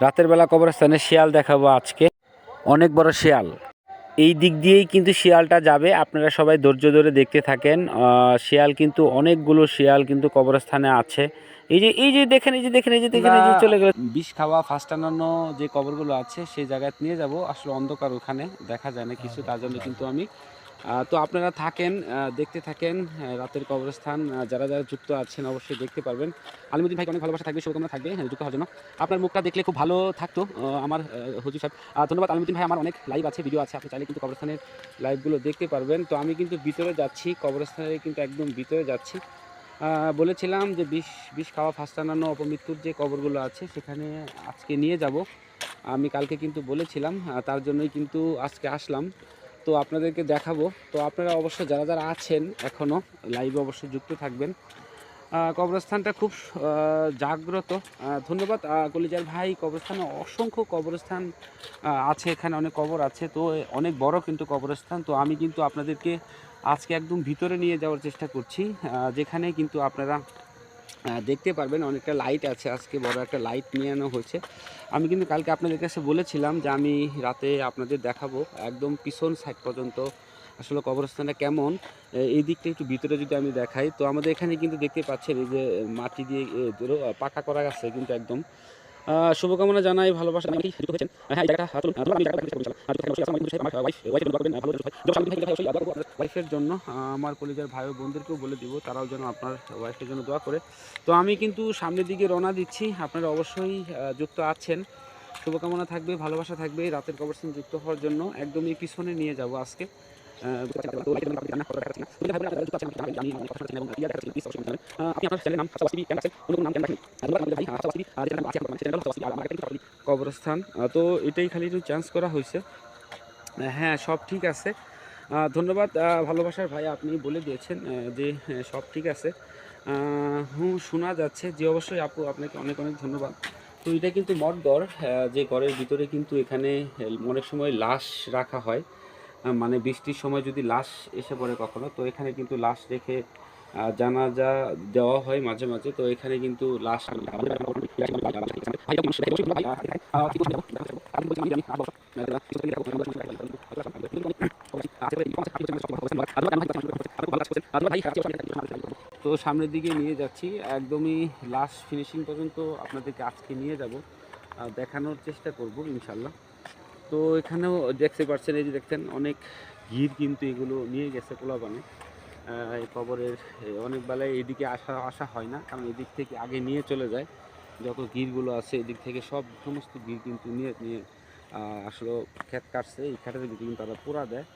রাতের বেলা কবরস্থানে শিয়াল দেখাবো আজকে। অনেক বড় শিয়াল। এই দিক দিয়েই কিন্তু শিয়ালটা যাবে। আপনারা সবাই ধৈর্য ধরে দেখতে থাকেন। শিয়াল কিন্তু অনেকগুলো শিয়াল কিন্তু কবরস্থানে আছে। এই যে এই যে দেখেন এই যে দেখেন এই যে দেখেন এই যে চলে গেল। বিষ খাওয়া ফার্স্ট টানানো যে কবরগুলো আছে সেই জায়গায় নিয়ে যাব। আসলে অন্ধকার ওখানে দেখা যায় না কিছু তার জন্য কিন্তু আমি তো আপনারা থাকেন দেখতে থাকেন রাতের কবরস্থান যারা যারা যুক্ত আছেন অবশ্যই দেখতে পারবেন। আলিমুদ্দিন ভাইকে অনেক ভালোবাসা থাকবে, শুভকামনা থাকবে যুক্ত হওয়ার জন্য। আপনার মুখটা দেখলে খুব ভালো থাকতো আমার হুজুর সাহেব। ধন্যবাদ, আলিমুদ্দিন ভাই, আমার অনেক লাইভ আছে ভিডিও আছে, আপনি চাইলে কিন্তু কবরস্থানের লাইভগুলো দেখতে পারবেন। তো আমি কিন্তু ভিতরে যাচ্ছি, কবরস্থানের কিন্তু একদম ভিতরে যাচ্ছি। বলেছিলাম যে বিষ বিষ খাওয়া ফাঁসটানানো অপমৃত্যুর যে কবরগুলো আছে, সেখানে আজকে নিয়ে যাব। আমি কালকে কিন্তু বলেছিলাম তার জন্যই কিন্তু আজকে আসলাম। তো আপনাদেরকে দেখাবো। তো আপনারা অবশ্যই যারা যারা আছেন এখনও লাইভে অবশ্যই যুক্ত থাকবেন। কবরস্থানটা খুব জাগ্রত। ধন্যবাদ। কলিজার ভাই, কবরস্থানে অসংখ্য কবরস্থান আছে, এখানে অনেক কবর আছে। তো অনেক বড় কিন্তু কবরস্থান। তো আমি কিন্তু আপনাদেরকে আজকে একদম ভিতরে নিয়ে যাওয়ার চেষ্টা করছি। যেখানে কিন্তু আপনারা দেখতে পারবেন, অনেকটা লাইট আছে। আজকে বড় একটা লাইট নিয়ে আনা হয়েছে। আমি কিন্তু কালকে আপনাদের কাছে বলেছিলাম যে আমি রাতে আপনাদের দেখাবো একদম পিছন সাইড পর্যন্ত আসলে কবরস্থানটা কেমন। এই দিকটা একটু ভিতরে যদি আমি দেখাই, তো আমাদের এখানে কিন্তু দেখতে পাচ্ছেন এই যে মাটি দিয়ে পাকা করা গেছে কিন্তু একদম। শুভকামনা জানাই ভালোবাসা আমি যুক্ত হয়েছেন। হ্যাঁ জায়গাটা চলুন, আমি জন্য ওয়াইফের জন্য আমার কলেজের ভাই ও বোনদেরকেও বলে দিব তারাও যেন আপনার ওয়াইফের জন্য দোয়া করে। তো আমি কিন্তু সামনের দিকে রওনা দিচ্ছি। আপনারা অবশ্যই যুক্ত আছেন। শুভকামনা থাকবে ভালোবাসা থাকবে রাতের কবরস্থান যুক্ত হওয়ার জন্য। একদমই পিছনে নিয়ে যাব আজকে। কবরস্থান তো এটাই খালি একটু চান্স করা হয়েছে। হ্যাঁ সব ঠিক আছে। ধন্যবাদ ভালোবাসার ভাই আপনি বলে দিয়েছেন যে হ্যাঁ, সব ঠিক আছে। হুম শোনা যাচ্ছে যে অবশ্যই আপু আপনাকে অনেক অনেক ধন্যবাদ। তো এটা কিন্তু আহ, যে ঘরের ভিতরে কিন্তু এখানে অনেক সময় লাশ রাখা হয়। মানে বৃষ্টির সময় যদি লাশ এসে পড়ে কখনো, তো এখানে কিন্তু লাশ রেখে জানাজা দেওয়া হয় মাঝে মাঝে। তো এখানে কিন্তু লাশ তো সামনের দিকে নিয়ে যাচ্ছি। একদমই লাস্ট ফিনিশিং পর্যন্ত আপনাদেরকে আজকে নিয়ে যাব। দেখানোর চেষ্টা করব ইনশাল্লাহ তো এখানেও দেখতে পাচ্ছেন এই যে দেখছেন, অনেক ভিড় কিন্তু এগুলো নিয়ে গেছে পোলাপানে। এই কবরের অনেক বেলায় এদিকে আসা আসা হয় না, কারণ এদিক থেকে আগে নিয়ে চলে যায়। যত গিরগুলো আছে এদিক থেকে সব সমস্ত গির কিন্তু নিয়ে নিয়ে আসলে ক্ষেত কাটছে। এই ক্ষেতের ভিতরে কিন্তু তারা পোড়া দেয়।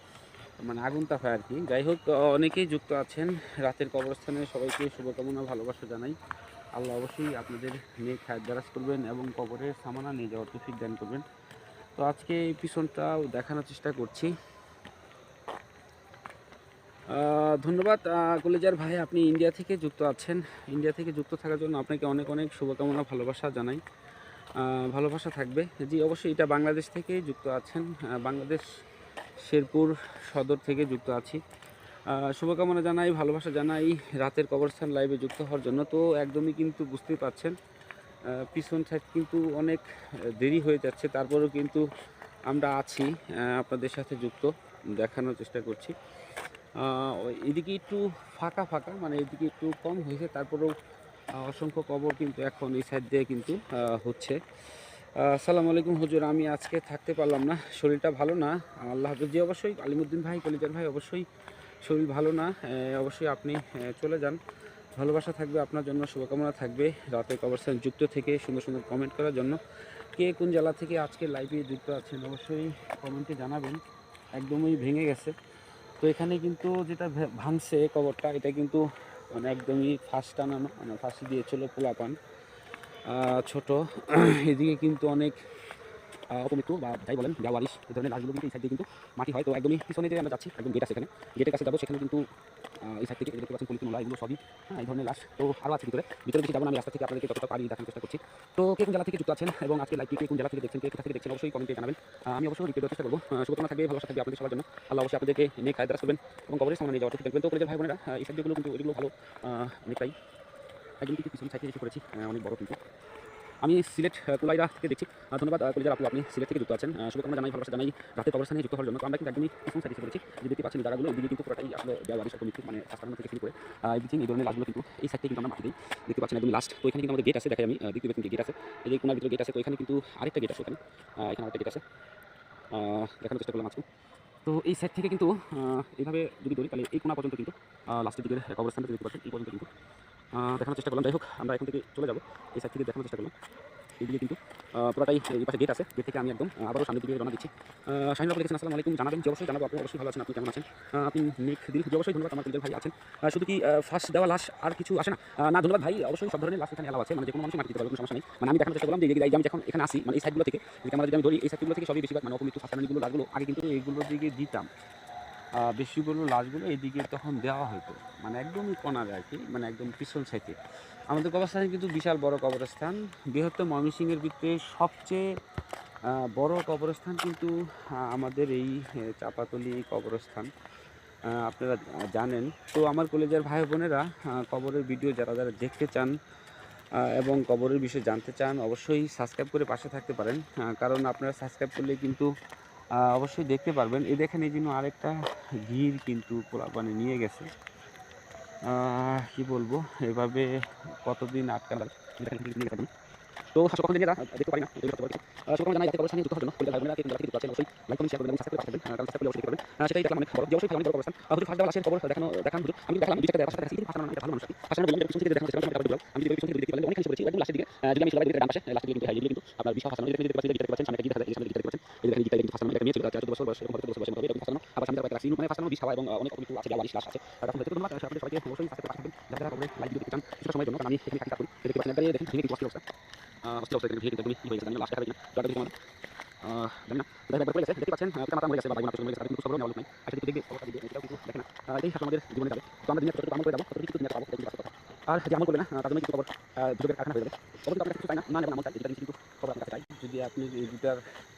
মানে আগুন তাপে আর কি। যাই হোক, অনেকেই যুক্ত আছেন রাতের কবরস্থানে। সবাইকে শুভকামনা, ভালোবাসা জানাই। আল্লাহ অবশ্যই আপনাদের নিয়ে খায় দারাজ করবেন এবং কবরের সামানা নিয়ে যাওয়ার তৌফিক দান করবেন। তো আজকে এই পিছনটাও দেখানোর চেষ্টা করছি। ধন্যবাদ। কলেজার ভাই, আপনি ইন্ডিয়া থেকে যুক্ত আছেন। ইন্ডিয়া থেকে যুক্ত থাকার জন্য আপনাকে অনেক অনেক শুভকামনা, ভালোবাসা জানাই। ভালোবাসা থাকবে। জি, অবশ্যই এটা বাংলাদেশ থেকে যুক্ত আছেন। বাংলাদেশ শেরপুর সদর থেকে যুক্ত আছি। শুভকামনা জানাই, ভালোবাসা জানাই। রাতের কবরস্থান লাইভে যুক্ত হওয়ার জন্য। তো একদমই কিন্তু বুঝতেই পারছেন পিছন সাইড কিন্তু অনেক দেরি হয়ে যাচ্ছে। তারপরেও কিন্তু আমরা আছি আপনাদের সাথে যুক্ত। দেখানোর চেষ্টা করছি। এদিকে একটু ফাঁকা ফাঁকা মানে এদিকে একটু কম হয়েছে। তারপরেও অসংখ্য কবর কিন্তু এখন এই সাইড দিয়ে কিন্তু হচ্ছে। আসসালামু আলাইকুম হুজুর, আমি আজকে থাকতে পারলাম না। শরীরটা ভালো না। আল্লাহ হাফিজ, জি অবশ্যই। আলিমুদ্দিন ভাই, কলিজার ভাই, অবশ্যই শরীর ভালো না। অবশ্যই আপনি চলে যান। ভালোবাসা থাকবে, আপনার জন্য শুভকামনা থাকবে। রাতে কবরস্থান যুক্ত থেকে সুন্দর সুন্দর কমেন্ট করার জন্য। কে কোন জেলা থেকে আজকে লাইভে যুক্ত আছেন অবশ্যই কমেন্টে জানাবেন। একদমই ভেঙে গেছে। তো এখানে কিন্তু যেটা ভাঙছে কবরটা এটা কিন্তু মানে একদমই ফার্স্ট টানানো মানে ফাঁসি দিয়েছিল পোলাপান ছোট। এদিকে কিন্তু অনেক অপমৃত্যু বা যাই বলেন জাওয়ারিশ এই ধরনের লাশগুলো কিন্তু এই সাইড কিন্তু মাটি হয়। তো একদমই পিছনে যে আমরা যাচ্ছি, একদম গেট আছে এখানে গেটের কাছে যাব, সেখানে কিন্তু এই সাইড থেকে দেখতে পাচ্ছেন পলিথিন এগুলো সবই হ্যাঁ এই ধরনের লাশ তো আরও আছে ভিতরে। ভিতরে বেশি যাব আমি রাস্তা থেকে আপনাদেরকে যতটা পারি দেখানোর চেষ্টা করছি। তো কে কোন জেলা থেকে যুক্ত আছেন এবং আজকে লাইভ কে কোন জেলা থেকে দেখছেন, কে কোথা থেকে দেখছেন, অবশ্যই কমেন্টে জানাবেন। আমি অবশ্যই রিপিট চেষ্টা করব। শুভকামনা থাকবে, ভালোবাসা থাকবে আপনাদের সবার জন্য। আল্লাহ অবশ্যই আপনাদেরকে নিয়ে খায় দারাজ করবেন এবং কবরের সামনে যাওয়ার ঠিক দেখবেন তো কলেজের ভাই বোনেরা এই সাইডগুলো কিন্তু এগুলো ভালো অনেকটাই। একদম কিন্তু পিছন সাইডে এসে পড়েছি অনেক বড় কিন্তু। আমি সিলেট কুলাইরা থেকে দেখছি। ধন্যবাদ কলিজার আপু, আপনি সিলেট থেকে যুক্ত আছেন। শুভকামনা জানাই, ভালোবাসা জানাই। রাতে কবরস্থানে যুক্ত হওয়ার জন্য। তো আমরা কিন্তু একদমই পিছন সাইডে করেছি যে দেখতে পাচ্ছেন জায়গাগুলো, এদিকে কিন্তু পুরোটাই আসলে দেওয়া বাড়ি সকল মানে সাস্তানো থেকে শুরু করে এভরিথিং এই ধরনের লাশগুলো কিন্তু এই সাইড কিন্তু আমরা মাটি দিই দেখতে পাচ্ছেন একদম লাস্ট তো এখানে কিন্তু আমাদের গেট আছে, দেখাই আমি দেখতে পাচ্ছেন গেট আছে। এই যে কোনার ভিতরে গেট আছে, তো এখানে কিন্তু আরেকটা গেট আছে এখানে এখানে আরেকটা গেট আছে। দেখানোর চেষ্টা করলাম আজকে। তো এই সাইড থেকে কিন্তু এইভাবে যদি ধরি, তাহলে এই কোনা পর্যন্ত কিন্তু লাস্টের দিকের কবরস্থানটা দেখতে পাচ্ছেন, এই পর্যন্ত কিন্তু। দেখানোর চেষ্টা করলাম। যাই হোক, আমরা এখন থেকে চলে যাব। এই সাইড থেকে দেখানোর চেষ্টা করলাম। এইদিকে কিন্তু পুরোটাই এই পাশে গেট আছে। গেট থেকে আমি একদম আবারও সামনের দিকে রওনা দিচ্ছি। শাহিন বাবু জানাবেন যে অবশ্যই জানাব। আপনি অবশ্যই ভালো আছেন, আপনি কেমন আছেন? আপনি নিক দিল। যে অবশ্যই ধন্যবাদ। আমার ভাই আছেন। শুধু কি ফার্স্ট দেওয়া লাশ আর কিছু আসে না? না, ধন্যবাদ ভাই। অবশ্যই সব ধরনের লাশ এখানে আছে। মানে যে কোনো মানুষ মাটি দিতে কোনো সমস্যা নেই। মানে আমি দেখানোর চেষ্টা করলাম যে আমি যখন এখানে আসি মানে এই সাইডগুলো থেকে আমরা যদি আমি ধরি, এই সাইডগুলো থেকে সবই বেশিরভাগ মানে অপমৃত্যু ফাঁসানিগুলো লাশগুলো আগে কিন্তু এইগুলোর দিকে দিতাম। বেশিগুলো, লাশগুলো এইদিকে তখন দেওয়া হতো। মানে একদমই কোনারে আর কি মানে একদম পিছন সাইডে আমাদের কবরস্থান কিন্তু বিশাল বড় কবরস্থান। বৃহত্তম ময়মনসিংহের ভিতরে সবচেয়ে বড় কবরস্থান কিন্তু আমাদের এই চাপাতলি কবরস্থান। আপনারা জানেন। তো আমার কলেজের ভাই বোনেরা কবরের ভিডিও যারা যারা দেখতে চান এবং কবরের বিষয়ে জানতে চান, অবশ্যই সাবস্ক্রাইব করে পাশে থাকতে পারেন। কারণ আপনারা সাবস্ক্রাইব করলে কিন্তু অবশ্যই দেখতে পারবেন। এই দেখেন এই জন্য আরেকটা গির কিন্তু মানে নিয়ে গেছে। কি বলব? এভাবে কতদিন আটকালাম তো সকল দিন এরা দেখতে পারি না সকল জানাই যাতে কবরস্থানে যুক্ত হওয়ার জন্য কলিজার ভাই বোনেরা কিন্তু আমি দেখালাম দুই চারটা পাশে দেখাচ্ছি ফাঁসানো ভালো মানুষ ফাঁসানো বললাম পিছন থেকে দেখানো চেষ্টা করলাম আমি যদি পিছন থেকে দেখতে পারলে দেখেন মানে কিছু আছে না কিন্তু কথা। যদি আপনি এডিটার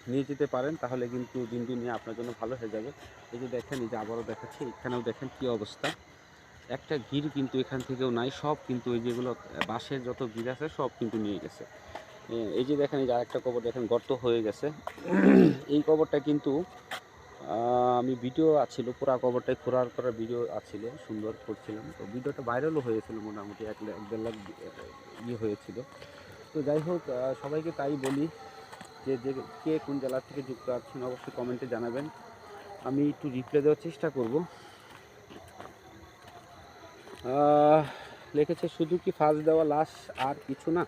নিয়ে যেতে পারেন, তাহলে কিন্তু দিন দিন নিয়ে আপনার জন্য ভালো হয়ে যাবে। এই যে দেখেন, এই যে আবারও দেখাচ্ছি, এখানেও দেখেন কি অবস্থা। একটা গির কিন্তু এখান থেকেও নাই, সব কিন্তু এই যেগুলো বাঁশের যত গির আছে সব কিন্তু নিয়ে গেছে। এই যে দেখেন, এই যে আরেকটা কবর দেখেন, গর্ত হয়ে গেছে। এই কবরটা কিন্তু আমি ভিডিও আছিল, পুরা কবরটাই খোঁড়ার করার ভিডিও আছিল, সুন্দর করছিলাম। তো ভিডিওটা ভাইরালও হয়েছিল মোটামুটি, এক এক দেড় লাখ ইয়ে হয়েছিল। তো যাই হোক সবাইকে তাই বলি যে যে কে কোন জেলা থেকে যুক্ত আছেন, অবশ্যই কমেন্টে জানাবেন। আমি একটু রিপ্লাই দেওয়ার চেষ্টা করব। লিখেছে, শুধু কি ফাঁস দেওয়া লাশ আর কিছু না?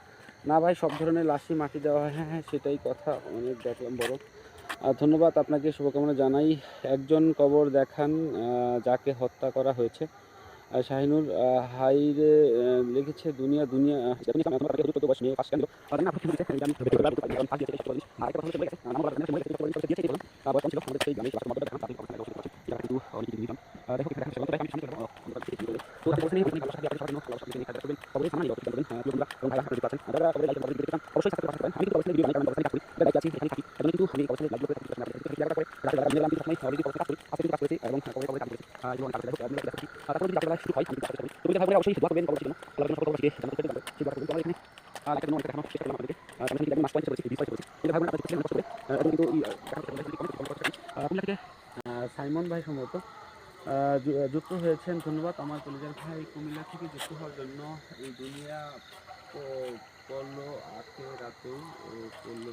না ভাই, সব ধরনের লাশই মাটি দেওয়া হয়। হ্যাঁ হ্যাঁ সেটাই কথা। অনেক দেখলাম, বড়। ধন্যবাদ আপনাকে, শুভকামনা জানাই। একজন কবর দেখান যাকে হত্যা করা হয়েছে। শাহিনুর হাইরে লিখেছে, দুনিয়া দুনিয়া আপনি আপনি সামনে ভালো হ্যাঁ সাথে হয় ভাই অবশ্যই সাইমন ভাই সম্ভবত। যুক্ত হয়েছেন। ধন্যবাদ। আমার কলেজের ভাই কুমিল্লা থেকে যুক্ত হওয়ার জন্য। এই দুনিয়া পড়ল আজকে রাতেও পড়ল পড়ল